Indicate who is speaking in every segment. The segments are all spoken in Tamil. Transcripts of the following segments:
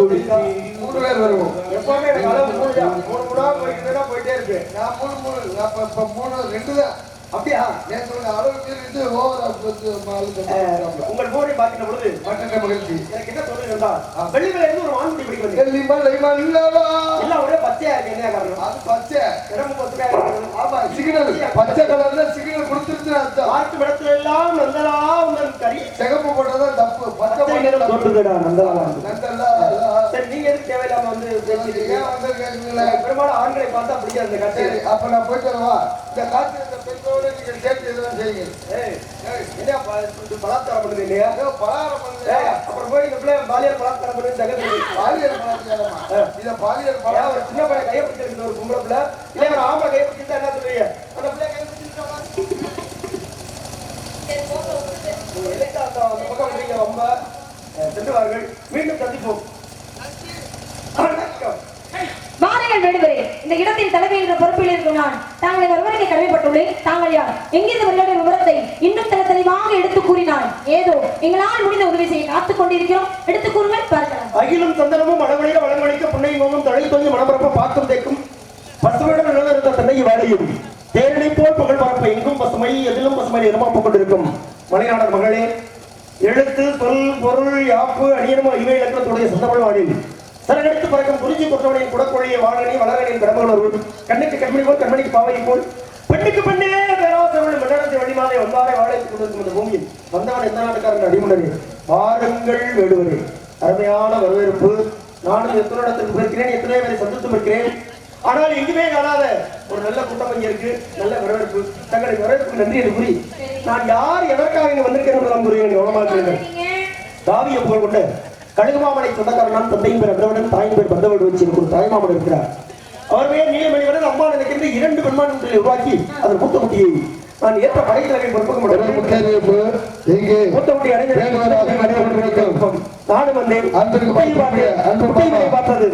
Speaker 1: ஏகனவே எல்லாம் மூணு கூட போயிருக்கா
Speaker 2: மூணு பேர் வருவோம்
Speaker 1: எப்பவுமே எனக்கு அளவு மூணு தான் மூணு மூணா போய்க்கிட்டு போயிட்டே இருக்கு
Speaker 2: நான் மூணு மூணு நான் இப்ப- இப்ப மூணு ரெண்டு தான்
Speaker 1: அப்படியா
Speaker 2: நேற்று அளவு மீறிட்டு ஓவர்
Speaker 1: உங்கள் போனை பார்க்கிற பொழுது
Speaker 2: மகிழ்ச்சி
Speaker 1: எனக்கு என்ன தோணுதுன்னா வெள்ளிமலை இருந்து ஒரு வான்குடி பிடிக்கிறது
Speaker 2: டெல்லி மலை மல்லவா
Speaker 1: எல்லாம் ஒரே பச்சையா இருக்கு என்ன காரணம்
Speaker 2: அது பச்சை
Speaker 1: இருக்கு
Speaker 2: ஆமா சிக்னல் பச்சை கலர்ல சிக்னல் கொடுத்துருச்சு அர்த்தம்
Speaker 1: பார்க்கும் இடத்துல எல்லாம் நந்தலா உங்கள் கறி
Speaker 2: சிகப்பு போட்டதான் தப்பு. பச்சை
Speaker 1: நிறம்
Speaker 2: போட்டது
Speaker 1: தோன்றுதுடா நந்தலா வாங்க
Speaker 2: நந்தல்லா
Speaker 1: சரி நீங்க எதுக்கு தேவையில்லாம வந்து பெரும்பாலும் ஆண்களை பார்த்தா பிடிக்காது இந்த
Speaker 2: சரி அப்ப நான் போயிட்டு வரவா இந்த காற்று இந்த பெண்ணோட நீங்க சேர்த்து இதெல்லாம் செய்யுங்க
Speaker 1: என்ன ப- இது பலாத்காரம் பண்ணுது இல்லையா
Speaker 2: பலாரம்
Speaker 1: ஏய், அப்புறம் போய் இந்த பிள்ளை பாலியல் பலாத்காரம் பண்ணி தகவல்
Speaker 2: பாலியல் பலாச்சாரமா இத பாலியல்
Speaker 1: ஒரு சின்ன பையன் கையை பிடிச்சிருக்கு ஒரு பொம்பளை பிள்ளை. இல்ல ஒரு ஆம்பளை கையை பிடிச்சிருந்தா என்ன சொல்றீங்க அந்த பிள்ளை கையை பிடிச்சிருக்கா அந்த பக்கம் ரொம்ப சென்று மீண்டும் சந்திப்போம்.
Speaker 3: இந்த தலைமை என்ற பொறுப்பில் இருக்கும் நான். தாங்களை வருவதற்கு கடமைப்பட்டுள்ளேன். தாங்கள் யார்? எங்கிருந்து வருகிற விவரத்தை? இன்னும் தன தெளிவாக எடுத்து கூறினார். ஏதோ எங்களால் முடிந்த உதவி செய்ய காத்துக் கொண்டிருக்கிறோம். எடுத்து கூறுங்கள் பார்க்கலாம்.
Speaker 1: அகிலும் தந்தனமும் மனவழிய வளமளிக்க புன்னை மோகம் தழை தோங்கி மனப்பரப்ப பாக்கம் தேக்கும் பசுமையுடன் நிலநிறுத்த தன்னை வாழையும் தேரனை போல் புகழ் பரப்ப எங்கும் பசுமை எதிலும் பசுமை நிறமாப்பு கொண்டிருக்கும் மலைநாடர் மகளே எழுத்து சொல் பொருள் யாப்பு அணியனும் இவை இலக்கணத்துடைய சொந்தமிழ் வாழில் சரகெடுத்து பறக்கும் குறிஞ்சி கொற்றவனையும் குடக்கொழிய வாழனி வளரனின் கடம்புகள் கண்ணுக்கு கண்மணி போல் கண்மணிக்கு பாவை போல். பெண்ணுக்கு பெண்ணே பேராசவள் மன்னரத்தை வழிமாலை வந்தாரை வாழைத்துக் கொண்டிருக்கும் இந்த பூமியில். வந்தவன் எந்த நாட்டுக்காரன் அடிமுடனே பாருங்கள் வேடுவரே. அருமையான வரவேற்பு. நானும் எத்தனை இடத்துக்கு போயிருக்கிறேன் எத்தனை பேரை சந்தித்து இருக்கிறேன். ஆனால் எங்குமே காணாத ஒரு நல்ல கூட்டம் இங்கே இருக்கு. நல்ல வரவேற்பு. தங்களுக்கு வரவேற்பு நன்றி என்று கூறி நான் யார் எதற்காக இங்கே வந்திருக்கேன் என்று நான் கூறுகிறேன் கவனமாக தாவிய புகழ் கொண்ட கழுகுமாமனை சொந்தக்காரனான் தந்தையின் பேர் அந்தவடன் தாயின் பேர் பந்தவடு வச்சு எனக்கு ஒரு தாய்மாமன் இருக்கிறார். அவர் பேர் நீலமணிவரன் அம்மா நினைக்கிறது இரண்டு பெண்மான்களை உருவாக்கி அதன் மூத்த குட்டியை நான் ஏற்ற படைத்தலைமை பொறுப்புக்க நானும் வந்தேன்.
Speaker 2: அன்பிற்கு
Speaker 1: குட்டியை
Speaker 2: பார்க்கக்கூடிய அன்பு
Speaker 1: பார்த்தேன்.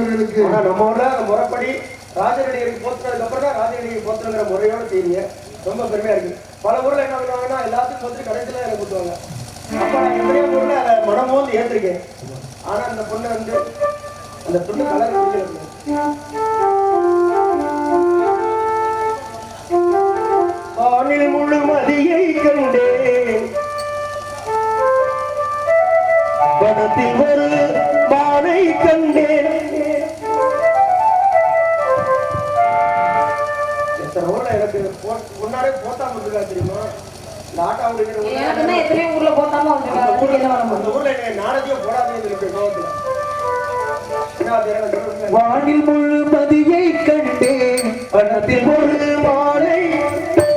Speaker 2: அவர்களுக்கு
Speaker 1: ஆனா நம்ம ஊர்ல முறைப்படி ராஜநடிகை போத்துனதுக்கு அப்புறம் தான் ராஜநடிகை போத்துங்கிற முறையோட செய்றீங்க ரொம்ப பெருமையா இருக்கு. பல ஊர்ல என்ன பண்ணுவாங்கன்னா எல்லாத்துக்கும் போட்டு கடைசியில எனக்கு கூட்டுவாங்க. அப்ப நான் எத்தனையோ ஊர்ல அதை மனமும் வந்து ஏத்திருக்கேன். ஆனா அந்த பொண்ணு வந்து அந்த பொண்ணு கலர் பிடிக்கல முழு மதியை கண்டேன். வனத்தில் ஒரு பானை கண்டேன். அந்த
Speaker 3: முடியும்?
Speaker 1: ஊர்ல எனக்கு நாணயத்தையும் போடாதே இருக்கு கோவத்துல. என்ன அது எனக்கு சொல்லுங்க.
Speaker 4: வானில் முழுமதியை கண்டேன். வனத்தில் ஒரு மாலை மாலை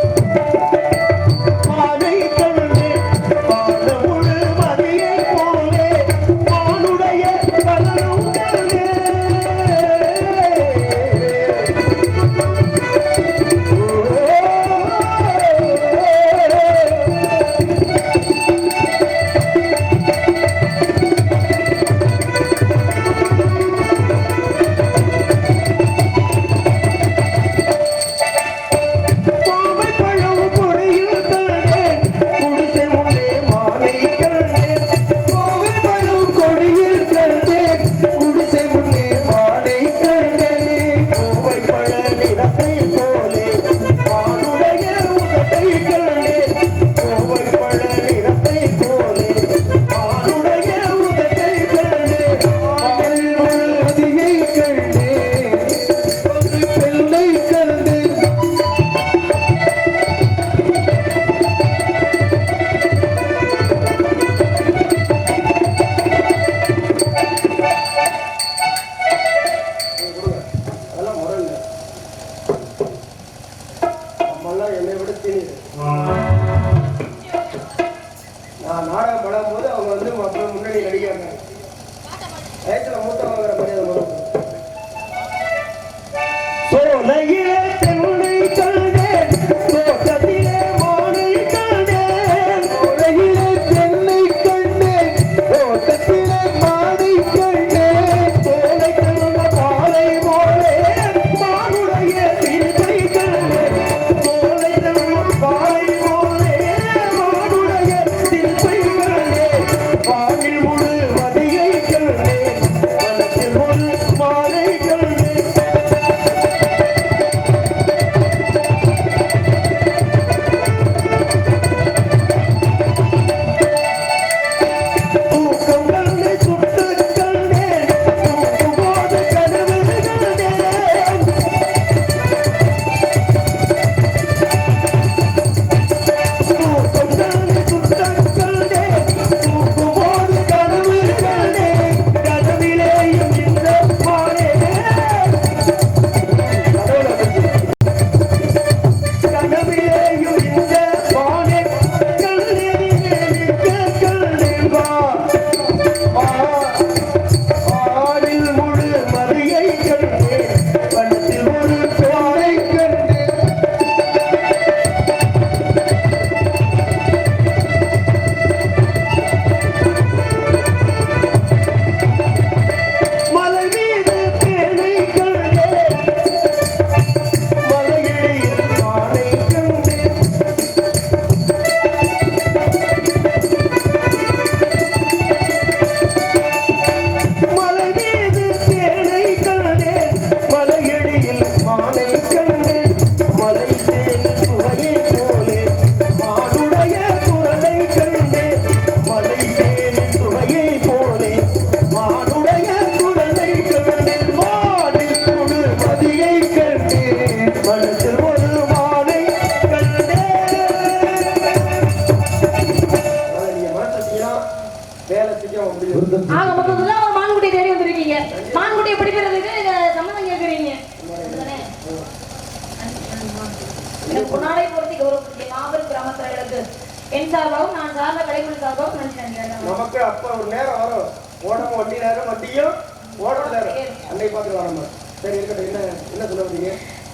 Speaker 3: கௌரவப்படுத்திய மாபெரும் என் சார்பாகவும் நான் சார்ந்த கலைக்குழு சார்பாகவும் நன்றி நன்றி
Speaker 1: நமக்கு அப்ப ஒரு நேரம் வரும். ஓடணும் வண்டி நேரம் வண்டியும் ஓடுற நேரம் அன்னை பார்த்து வரணும் சரி இருக்கட்டும். என்ன என்ன சொல்ல வந்தீங்க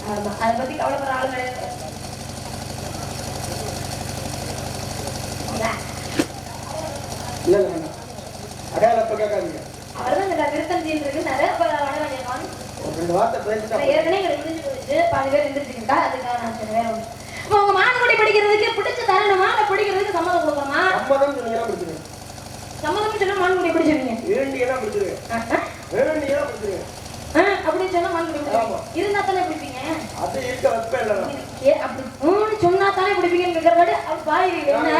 Speaker 3: ஆமா, அதை பத்தி கவலைப்படுற ஆளு கிடையாது
Speaker 1: இல்ல இல்ல வேண்டாம். அடையாளப்ப கேட்காதீங்க.
Speaker 3: அவர்தான் இந்த விருத்தம் தீர்ந்துருக்கு. நிறைய
Speaker 1: ரெண்டு வார்த்தை பேசிட்டா
Speaker 3: ஏற்கனவே எங்களுக்கு போயிடுச்சு பாதி பேர் எந்திரிச்சிருக்கா அதுக்காக நான் வேற இப்போ உங்க மான்குடி பிடிக்கிறதுக்கு பிடிச்ச தரணுமா இல்ல பிடிக்கிறதுக்கு சம்மதம் கொடுக்கணுமா?
Speaker 1: சம்மதம் சொன்னீங்கன்னா பிடிச்சிருவேன்
Speaker 3: சம்மதம் சொன்னா மான்குடி பிடிச்சிருவீங்க. அப்படின்னு சொன்னா மான்குடி
Speaker 1: ஆமா.
Speaker 3: பிடிச்சிருவீங்க. இருந்தா தானே பிடிப்பீங்க?
Speaker 1: அது இருக்க வைப்பேன் இல்லை நான்.
Speaker 3: ஏ, அப்படி ஊன்னு சொன்னா தானே பிடிப்பீங்கன்னு பாய் என்ன?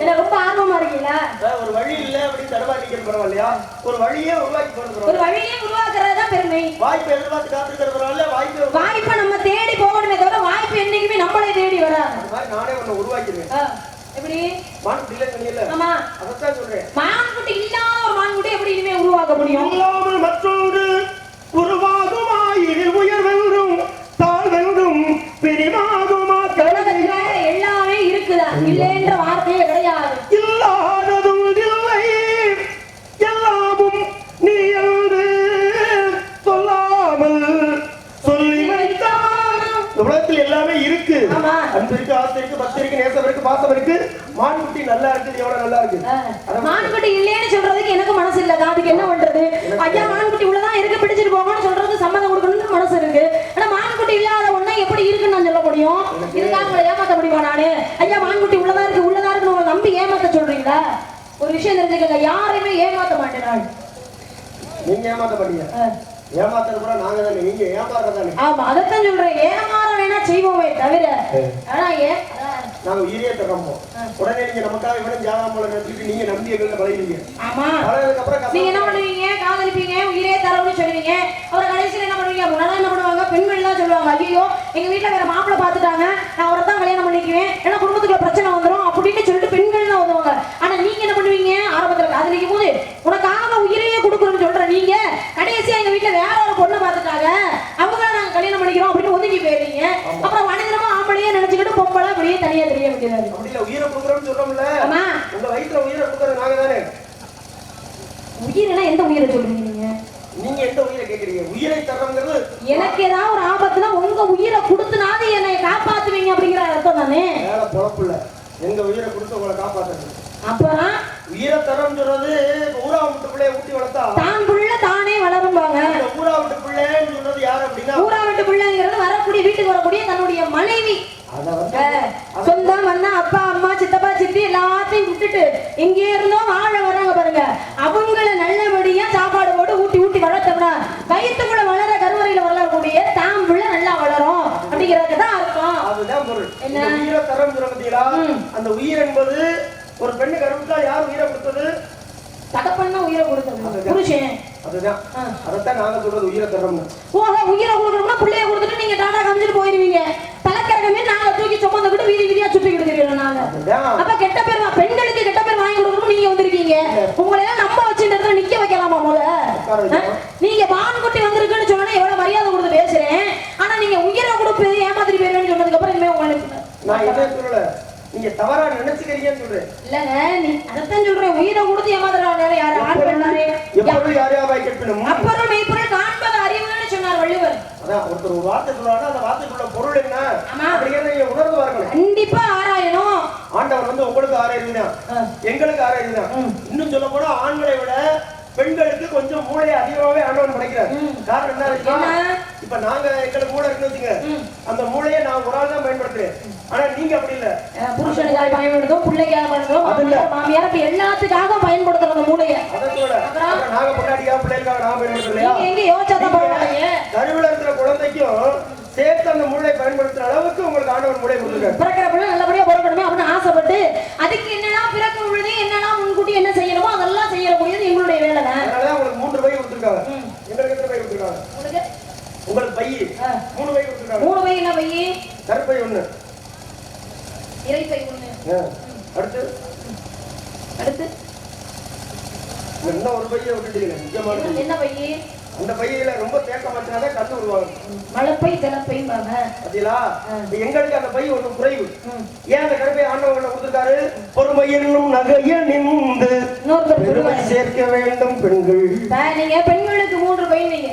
Speaker 3: என்ன ரொம்ப ஆர்வமா இருக்கீங்களா?
Speaker 1: ஒரு வழி இல்ல அப்படின்னு தடுமாறிக்கிறது பரவாயில்லையா ஒரு வழியே உருவாக்கி போறது
Speaker 3: ஒரு வழியே உருவாக்குறது பெருமை.
Speaker 1: வாய்ப்பு எதிர்பார்த்து காத்திருக்கிறது பரவாயில்ல வாய்ப்பு
Speaker 3: வாய்ப்பை நம்ம தேடி போகணுமே என்னைக்குமே நம்மளே தேடி வராது
Speaker 1: நானே ஒண்ணு உருவாக்கிடுவேன்.
Speaker 3: எப்படி?
Speaker 1: மான் இல்ல.
Speaker 3: ஆமா.
Speaker 1: அதைத்தான் சொல்றேன்.
Speaker 3: மான்குட்டி இல்லாத ஒரு மான்குட்டி எப்படி இனிமே உருவாக்க முடியும்?
Speaker 4: இல்லாமல் மற்றொன்று உருவாகுமாயிரில் உயர்வென்றும் தாழ்வென்றும் பிரிவாகுமா
Speaker 3: எல்லாமே இருக்குதா? இல்லைன்ற ஆமா.
Speaker 4: அன்பு இருக்கு ஆசை இருக்கு பக்தி இருக்கு நேசம் இருக்கு பாசம் இருக்கு மான்குட்டி நல்லா இருக்குது? எவ்வளவு நல்லா இருக்கு
Speaker 3: மான்குட்டி இல்லைன்னு சொல்றதுக்கு எனக்கு மனசு இல்ல. அதுக்கு என்ன பண்றது? ஐயா மான்குட்டி உள்ளதான் இருக்கு பிடிச்சிட்டு போகணும்னு சொல்றதுக்கு சம்மதம் கொடுக்கணும்னு மனசு இருக்கு. ஆனா மான்குட்டி இல்லாத ஒண்ணா எப்படி இருக்குன்னு நான் சொல்ல முடியும்? இதுக்காக உங்களை ஏமாத்த முடியுமா நானு? ஐயா மான்குட்டி உள்ளதா இருக்கு உள்ளதா இருக்குன்னு உங்களை நம்பி ஏமாத்த சொல்றீங்களா? ஒரு விஷயம் தெரிஞ்சுக்கங்க. யாரையுமே ஏமாத்த மாட்டேன் நான்.
Speaker 1: நீங்க ஏமாத்த
Speaker 3: ஆ.
Speaker 1: ஏமாத்தது கூட நாங்க தானே நீங்க ஏமாறது தானே?
Speaker 3: ஆமா அதைத்தான் சொல்றேன். ஏமாற வேணா செய்வோமே தவிர ஆனா ஏன்
Speaker 1: நாங்க உயிரியே தர்றோம் உடனே நீங்க நமக்காக இவனும் ஜாதகம் போல நினைச்சிட்டு நீங்க நம்பி எங்களை பழகிறீங்க
Speaker 3: ஆமா.
Speaker 1: பழகிறதுக்கு அப்புறம்
Speaker 3: நீங்க என்ன பண்ணுவீங்க? காதலிப்பீங்க உயிரே தரவுன்னு சொல்லுவீங்க. அப்புறம் கடைசியில என்ன பண்ணுவீங்க? முன்னாடி என்ன பண்ணுவாங்க? பெண்கள் தான் சொல்லுவாங்க ஐயோ எங்க வீட்டுல வேற மாப்பிள்ளை பாத்துட்டாங்க நான் அவரை தான் கல்யாணம் பண்ணிக்குவேன். ஏன்னா குடும்பத்துக்குள்ள பிரச்சனை வந்துரும் அப்படின்னு சொல்லிட்டு பெண்கள் தான் உதவுவாங்க ஆனா நீங்க என்ன பண்ணுவீங்க ஆரம்பத்துல காதலிக்கும் போது உனக்காக உயிரையே கொடுக்குறேன்னு சொல்ற நீங்க கடைசியா எங்க வீட்டுல வேற ஒரு பொண்ணை பாத்துட்டாங்க அவங்க நாங்க கல்யாணம் பண்ணிக்கிறோம் அப்படின்னு ஒதுக்கி போயிருவீங்க அப்புறம் வணிகரமா ஆம்பளையே நினைச்சுக்கிட்டு பொம்பளை அப்படியே தனியா தெரிய வேண்டியது
Speaker 1: அப்படி இல்ல உயிரை கொடுக்குறோம்னு சொல்றோம்ல.
Speaker 3: ஆமா.
Speaker 1: உங்க வயிற்றுல உயிரை கொடுக்குறது நாங்க தானே?
Speaker 3: எந்த உயிரை சொல்றீங்க நீங்க?
Speaker 1: நீங்க எந்த உயிரை கேக்குறீங்க? உயிரை தர்றோங்கிறது
Speaker 3: எனக்கு ஏதாவது ஒரு ஆபத்துனா உங்க உயிரை கொடுத்துனாது என்னை காப்பாத்துவீங்க அப்படிங்கிற அர்த்தம் தானே?
Speaker 1: வேலை பொழப்பு இல்ல. எங்க உயிரை கொடுத்து உங்களை காப்பாத்துறது.
Speaker 3: அப்புறம்
Speaker 1: உயிரை தரம் சொல்றது ஊரா விட்டு பிள்ளைய ஊட்டி வளர்த்தா?
Speaker 3: தான் புள்ள தானே வளரும்பாங்க.
Speaker 1: ஊரா விட்டு பிள்ளைன்னு சொன்னது யாரு அப்படின்னா?
Speaker 3: ஊரா விட்டு பிள்ளைங்கிறது வரக்கூடிய வீட்டுக்கு வரக்கூடிய தன்னுடைய மனைவி. சொந்தம் அண்ணா அப்பா அம்மா சித்தப்பா சித்தி எல்லாத்தையும் விட்டுட்டு எங்கே இருந்தோ வாழ வராங்க பாருங்க. அவங்கள நல்லபடியா சாப்பாடு போட்டு ஊட்டி ஊட்டி வளர்த்தோம்னா வயிற்றுக்குள்ள வளர கருவறையில வளரக்கூடிய தாம் புள்ள நல்லா வளரும். அப்படிங்கிறதுக்கு தான் அர்த்தம்.
Speaker 1: அதுதான் பொருள்.
Speaker 3: என்ன?
Speaker 1: உயிரை தரம் பார்த்தீங்களா. அந்த உயிர் என்பது ஒரு பெண்ணு கருவுக்கா யார் உயிரை கொடுத்தது?
Speaker 3: தகப்பன் தான் உயிரை கொடுத்தது. புருஷன்.
Speaker 1: அதுதான். அதைத்தான் நாங்க சொல்றது உயிரை தர்றோம்னு
Speaker 3: ஓஹோ உயிரை கொடுக்கணும்னா பிள்ளைய கொடுத்துட்டு நீங்க டாடா காமிச்சிட்டு போயிருவீங்க தலைக்கரகமே நாங்க தூக்கி சுமந்துக்கிட்டு வீதி வீதியா சுத்திக்கிட்டு தெரியும் நாங்க
Speaker 1: அதுதான்
Speaker 3: அப்ப கெட்ட பேர் பெண்களுக்கு கெட்ட பேர் வாங்கி கொடுக்கணும் நீங்க வந்திருக்கீங்க. உங்களை எல்லாம் நம்ப வச்சு இந்த இடத்துல நிக்க வைக்கலாமா முத
Speaker 1: உட்கார வைக்கணும்.
Speaker 3: நீங்க பான்குட்டி வந்திருக்குன்னு சொன்னா எவ்வளவு மரியாதை கொடுத்து பேசுறேன். ஆனா நீங்க உயிரை கொடுப்பு ஏமாத்திரி போயிருவேன்னு சொன்னதுக்கு அப்புறம் இனிமே உங்களுக்கு
Speaker 1: நான் என்ன சொல்லல. நீங்க தவறா நினைச்சுக்கிறீங்கன்னு சொல்றேன்.
Speaker 3: இல்லங்க நீ அதைத்தான் சொல்றேன். உயிரை கொடுத்து ஏமாத்துறாங்க யாரு? ஆண் பெண்ணாரே
Speaker 1: எப்பொழுது யார் யாராய் கேட்கணும்
Speaker 3: அப்புறம் மெய்ப்பொருள் காண்பது அறிவுன்னு சொன்னார் வள்ளுவர்.
Speaker 1: அதான் ஒருத்தர் ஒரு வார்த்தை சொல்றாருன்னா அந்த வார்த்தைக்குள்ள பொருள் என்ன. அப்படிங்கிறத நீங்க உணர்ந்து பாருங்களேன்
Speaker 3: கண்டிப்பா ஆராயணும்.
Speaker 1: ஆண்டவர் வந்து உங்களுக்கு ஆராய்ச்சி
Speaker 3: ஆ.
Speaker 1: எங்களுக்கு
Speaker 3: ம்.
Speaker 1: இன்னும் சொல்ல போனா ஆண்களை விட பெண்களுக்கு கொஞ்சம் மூளையை அதிகமாவே ஆண்டவன் படைக்கிறார். காரணம் என்ன?
Speaker 3: என்ன?
Speaker 1: இப்ப நாங்க எங்களுக்கு மூளை இருக்குன்னு வச்சுங்க. அந்த மூளையை நான் ஒரு ஆள் தான் பயன்படுத்துறேன் ஆனா நீங்க அப்படி இல்ல
Speaker 3: புருஷனுக்காக பயன்படுத்தும் பிள்ளைக்காக பயன்படுத்தும் மாமியார் இப்ப எல்லாத்துக்காக பயன்படுத்துற அந்த மூளைய
Speaker 1: அதோட? நாங்க பொண்டாட்டியா பிள்ளைகளுக்காக நான் பயன்படுத்தலையா
Speaker 3: எங்க யோசிச்சா தான்
Speaker 1: இருக்கிற குழந்தைக்கும் சேர்த்து அந்த மூளை பயன்படுத்துற அளவுக்கு உங்களுக்கு ஆண்டவன் மூளை கொடுத்துருக்காரு.
Speaker 3: பிறக்கிற பிள்ளை நல்லபடியா பிறக்கணுமே அப்படின்னு ஆசைப்பட்டு அதுக்கு என்னெல்லாம் பிறக்கும் பொழுது என்னெல்லாம் முன்கூட்டி என்ன செய்யணுமோ அதெல்லாம் செய்யக்கூடியது எங்களுடைய வேலை தான்.
Speaker 1: அதனாலதான் உங்களுக்கு மூன்று பை கொடுத்துருக்காங்க. எங்களுக்கு எத்தனை பை கொடுத்துருக்காங்க?
Speaker 3: உங்களுக்கு?
Speaker 1: பை. மூணு பை கொடுத்துருக்காங்க.
Speaker 3: மூணு பை என்ன பையி
Speaker 1: கருப்பை ஒண்ணு.
Speaker 3: இறைப்பை ஒண்ணு.
Speaker 1: அடுத்து?
Speaker 3: அடுத்து?
Speaker 1: இன்னும் ஒரு பையை விட்டுட்டீங்க? பை.
Speaker 3: என்ன பையி.
Speaker 1: அந்த பையில ரொம்ப தேக்கம் வச்சுனாதான் கண்டு விடுவாங்க
Speaker 3: மலைப்பை திலப்பைம்பாங்க
Speaker 1: பாத்தீங்களா. எங்களுக்கு அந்த பை ஒண்ணு குறைவு. ஏன் அந்த கருப்பை ஆண்டவங்க கொடுத்துருக்காரு? பொறுமை என்னும் நகைய நின்று பெருமை சேர்க்க வேண்டும் பெண்கள்.
Speaker 3: நீங்க பெண்களுக்கு மூன்று பை நீங்க.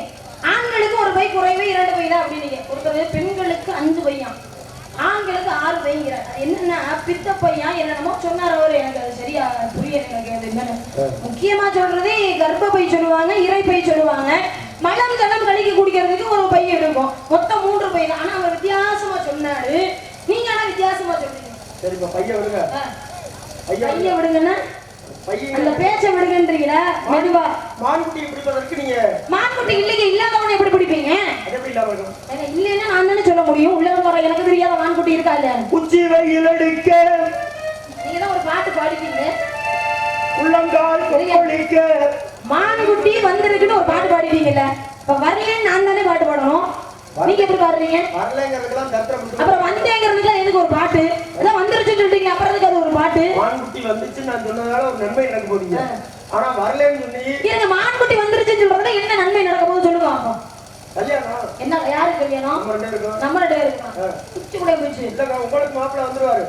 Speaker 3: ஆண்களுக்கு ஒரு பை குறைவு இரண்டு பை தான் அப்படின்னீங்க. ஒருத்தர் பெண்களுக்கு அஞ்சு பையான் ஆண்களுக்கு ஆறு பைங்கிறார் என்னன்னா பித்த பையன் என்னென்னமோ சொன்னார் அவரு. எனக்கு அது சரியா புரியல எனக்கு அது என்னன்னு. முக்கியமா சொல்றது கர்ப்பப்பை சொல்லுவாங்க இறைப்பை சொல்லுவாங்க. மலம் ஜலம் கழிக்க குடிக்கிறதுக்கு ஒரு பை இருக்கும். மொத்தம் மூன்று பை தான். ஆனா அவர் வித்தியாசமா சொன்னாரு. நீங்க ஆனா வித்தியாசமா சொல்றீங்க.
Speaker 1: சரி இப்ப பைய விடுங்க.
Speaker 3: ஆ,
Speaker 1: பைய
Speaker 3: பைய விடுங்கன்னா அந்த பேச்சை விடுங்கன்றீங்களா மெதுவா.
Speaker 1: மான்குட்டியை பிடிப்பதற்கு நீங்க
Speaker 3: மான்குட்டி இல்லைங்க இல்லாதவனை எப்படி பிடிப்பீங்க?
Speaker 1: எப்படி இல்லாம இருக்கும்?
Speaker 3: இல்லைன்னா நான் தானே சொல்ல முடியும்? உள்ள வர எனக்கு தெரியாத மான்குட்டி இருக்கா இல்ல
Speaker 1: உச்சி வெயில் அடிக்க
Speaker 3: நீங்க தான் ஒரு பாட்டு பாடிட்டீங்க.
Speaker 1: உள்ளங்கால் கொப்பளிக்க
Speaker 3: மான்குட்டி வந்திருக்குன்னு ஒரு பாட்டு பாடிட்டீங்கல்ல? இப்ப வரலன்னு நான் தானே பாட்டு பாடணும். நீங்க எப்படி பாடுறீங்க? அப்புறம் வந்தேங்கிறதுக்கு எதுக்கு ஒரு பாட்டு? அதான் வந்துருச்சுன்னு சொல்றீங்க அப்புறம் எதுக்கு அது ஒரு பாட்டு?
Speaker 1: மான்குட்டி வந்துச்சு நான் சொன்னதால ஒரு நன்மை எனக்கு போறீங்க ஆனா வரலன்னு சொல்லி
Speaker 3: இருங்க மான்குட்டி வந்துருச்சுன்னு சொல்றதுல என்ன நன்மை நடக்க போகுது சொல்லுங்க பாப்போம்.
Speaker 1: கல்யாணம்.
Speaker 3: என்ன யாரு கல்யாணம்?
Speaker 1: நம்ம ரெண்டு இருக்கோம்
Speaker 3: நம்ம ரெண்டு பேரும் குச்சி கூட போச்சு
Speaker 1: இல்லங்க உங்களுக்கு மாப்பிள்ள வந்துருவாரு.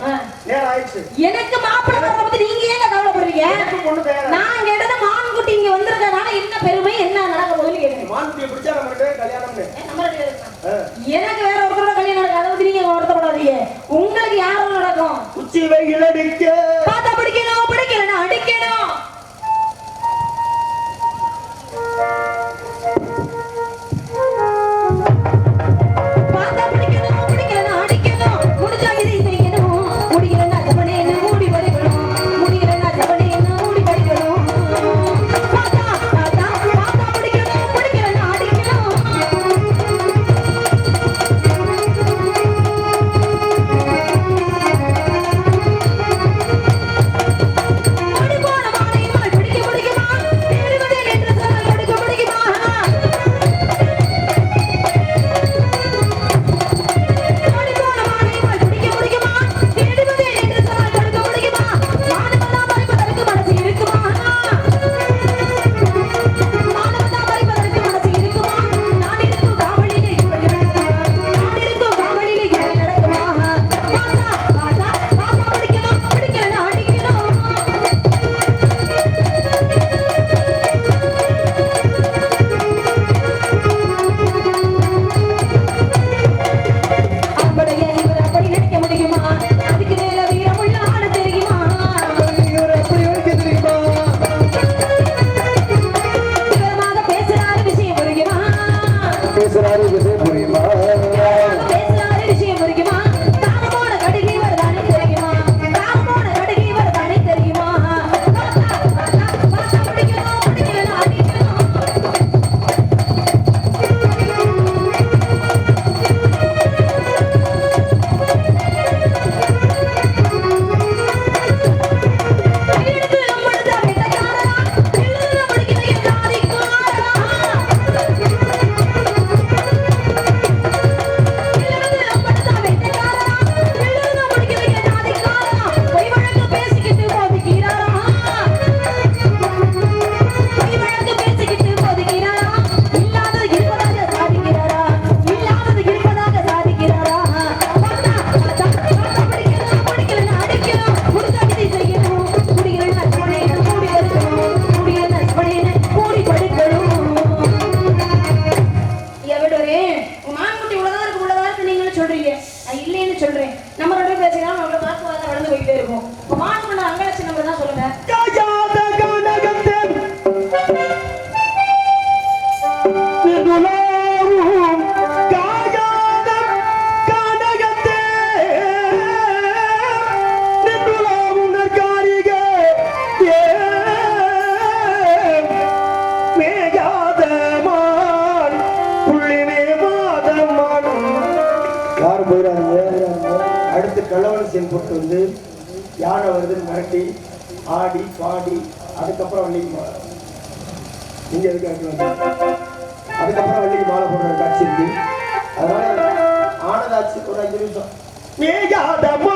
Speaker 1: ஆயிடுச்சு.
Speaker 3: எனக்கு மாப்பிள்ளை பத்தி நீங்க ஏங்க கவலைப்படுறீங்க? நான் கேட்டது மான்குட்டி இங்க வந்திருக்கனால என்ன பெருமை என்ன நடக்க போகுதுன்னு
Speaker 1: மான்குட்டியை பிடிச்சா நம்ம ரெண்டு பேரும் கல்யாணம்னு.
Speaker 3: நம்ம ரெண்டு. எனக்கு வேற ஒருத்தரோட கல்யாணம் நடக்கும் அதை பத்தி நீங்க வருத்தப்படாதீங்க உங்களுக்கு யாரும் நடக்கும்?
Speaker 1: உச்சி வெயில் அடிக்க the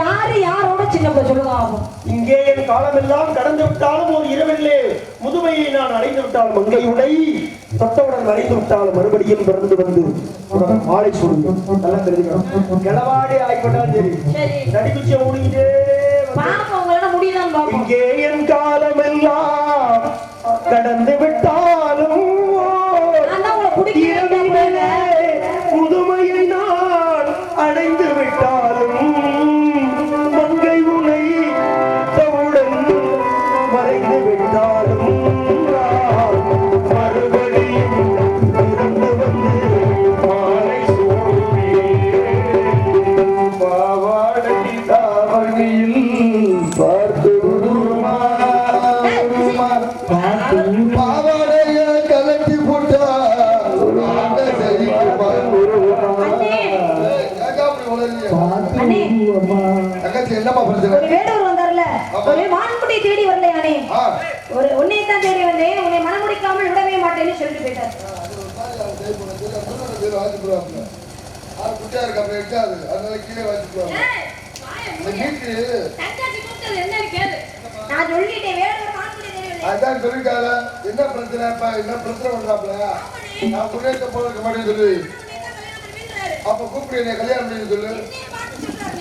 Speaker 3: யாரு? யாரோட சின்ன சொல்லுங்க ஆகும்.
Speaker 1: இங்கே என் காலமெல்லாம் கடந்து விட்டாலும் ஒரு இரவிலே முதுமையை நான் அடைந்து விட்டால் மங்கை உடை. தொட்டவுடன் மறைந்து விட்டால் மறுபடியும் பிறந்து வந்து மாலை சொல்லும் நல்லா தெரிஞ்சுக்கணும். கிளவாடி ஆகிப்பட்டாலும் சரி. நடிக்குச்சியை
Speaker 3: பாப்போம்.
Speaker 1: இங்கே என் காலமெல்லாம் கடந்து விட்டாலும்
Speaker 2: அதான் சொல்லிட்டாளா, என்ன பிரச்சனை? இப்ப, என்ன பிரச்சனை பண்றாப்புல? நான் போல இருக்க மாட்டேன்னு சொல்லு. அப்ப கூப்பிடு என்னை கல்யாணம் பண்ணி சொல்லு.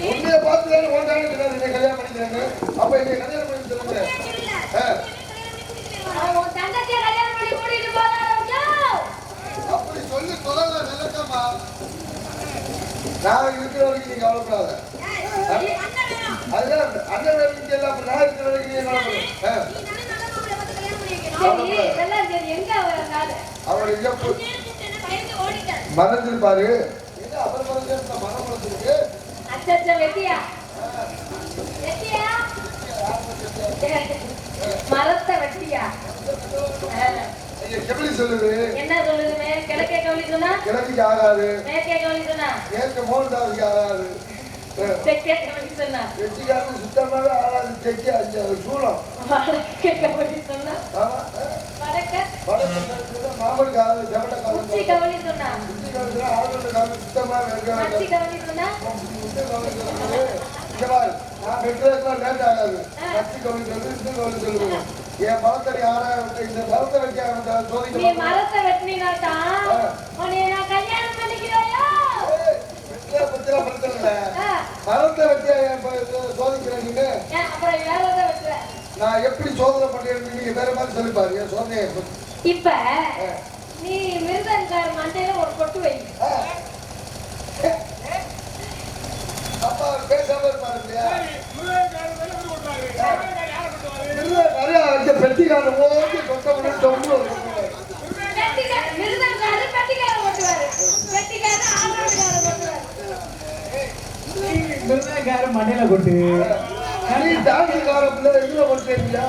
Speaker 2: உன்னைய பார்த்து தானே உன் தானே சொன்னாரு, என்னை கல்யாணம் பண்ணிக்கிறாங்க. அப்ப என்னை கல்யாணம் பண்ணி சொல்லுங்க அப்படி சொல்லி தொலைல நினைக்காமா நான் இருக்கிற வரைக்கும் நீங்க கவலைப்படாத. அதுதான் அண்ணன் வேலைக்கு எல்லாம் நான் இருக்கிற வரைக்கும் நீங்க அவர் எங்க மறந்துருப்பாரு
Speaker 3: மரத்தை வெட்டியா?
Speaker 2: எப்படி சொல்லுது.
Speaker 3: என்ன சொல்லுதுமே கிழக்கே கவலி சொன்னா?
Speaker 2: கிழக்கு ஆகாது
Speaker 3: மேற்கே கவலி சொன்னா?
Speaker 2: ஏற்க மோகன்தாஸுக்கு ஆகாது
Speaker 3: தெற்கே கவலி சொன்னா?
Speaker 2: வெற்றிக்காரன் சுத்தமாவே ஆகாது தெற்கு
Speaker 3: வடக்கே கவலி சொன்னா?
Speaker 2: என் பழத்தடி ஆனா இந்த சோதிக்க
Speaker 3: மரத்தை வெட்டினா தான் கல்யாணம் பண்ணிக்கிறாயோ
Speaker 2: மரத்தை சோதிக்கிறேன் நீங்க
Speaker 3: அப்புறம்
Speaker 2: நான் எப்படி சோதனை பண்றேன்னு நீங்க வேற மாதிரி சொல்லி பாருங்க என் சோதனையை
Speaker 3: இப்ப நீ மிருதங்கார மண்டையில ஒரு கொட்டு வை.
Speaker 2: அப்பா பேசாம இருப்பாரு இல்லையா? நிறைய பெட்டிக்காரன் ஓடி கொட்ட முடியும் தொண்டு
Speaker 3: வெட்டிக்கார- மிருதங்கார பெட்டிக்கார ஓட்டுவாரு.
Speaker 5: மண்டையில கொட்டு.
Speaker 2: நீ தாக்கி காலத்துல இதுல பண்ணுறீங்களா